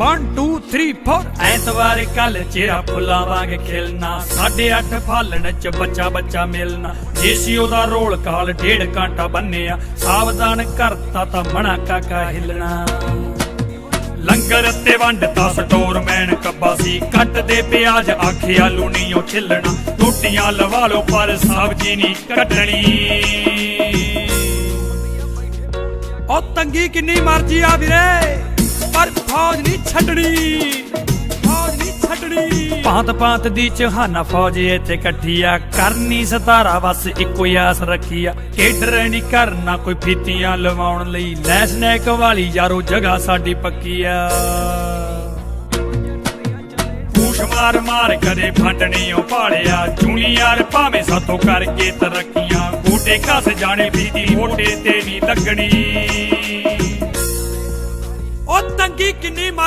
1 2 3 4 ਐਤਵਾਰ ਕੱਲ ਚਿਹਰਾ ਫੁੱਲਾਂ ਵਾਂਗ ਖਿਲਣਾ। ਸਾਢੇ ਅੱਠ ਫਾਲਣ ਚ ਬੱਚਾ ਬੱਚਾ ਮਿਲਣਾ। ਜੇਸੀ ਉਹਦਾ ਰੋਲ ਕਾਲ ਡੇਢ ਘੰਟਾ ਬੰਨਿਆ। ਸਾਵਧਾਨ ਕਰਤਾ ਤਾਂ ਮਣਾ ਕਾਕਾ ਹਿਲਣਾ। ਲੰਗਰ ਤੇ ਵੰਡਤਾ ਸਟੋਰਮੈਨ ਕੱਬਾ ਸੀ। ਕੱਟ ਦੇ ਪਿਆਜ਼ ਆਖਿਆ ਲੂਣੀਓ ਛਿੱਲਣਾ। ਰੋਟੀਆਂ ਲਵਾ ਲਓ ਪਰ ਸਬਜ਼ੀ ਨਹੀਂ ਕੱਟਣੀ। ਉਹ ਤੰਗੀ ਕਿੰਨੀ ਮਰਜ਼ੀ ਆ ਵੀਰੇ। ਪਰ ਫੌਜ ਨਹੀਂ ਛੱਡਣੀ। ਫੌਜ ਨਹੀਂ ਛੱਡਣੀ। ਭਾਂਤ ਭਾਂਤ ਦੀ ਚਹਾਨਾ ਫੌਜ ਇੱਥੇ ਇਕੱਠੀ ਆ ਕਰਨੀ ਸਤਾਰਾ, ਬਸ ਇੱਕੋ ਹੀ ਆਸ ਰੱਖੀ ਆ ਕੇਡਰ ਨਹੀਂ ਕਰਨਾ ਕੋਈ ਫੀਤੀਆਂ ਲਵਾਉਣ ਲਈ। ਲੈਸ ਨੈਕ ਵਾਲੀ ਯਾਰੋ, ਜਗ੍ਹਾ ਸਾਡੀ ਪੱਕੀ ਆ ਪੂਛ ਮਾਰ ਮਾਰ ਕਦੇ ਫੰਡਣੀ ਓ ਭਾਲਿਆ ਜੂਨੀਅਰ ਭਾਵੇਂ ਸਾਥੋਂ ਕਰਕੇ ਤਰੱਕੀਆਂ। ਬੂਟੇ ਘਸ ਜਾਣੇ ਫੀਦੀ ਮੋਢੇ ਤੇ ਨਹੀਂ ਲੱਗਣੀ। ਤੰਗੀ ਕਿੰਨੀ ਮਰ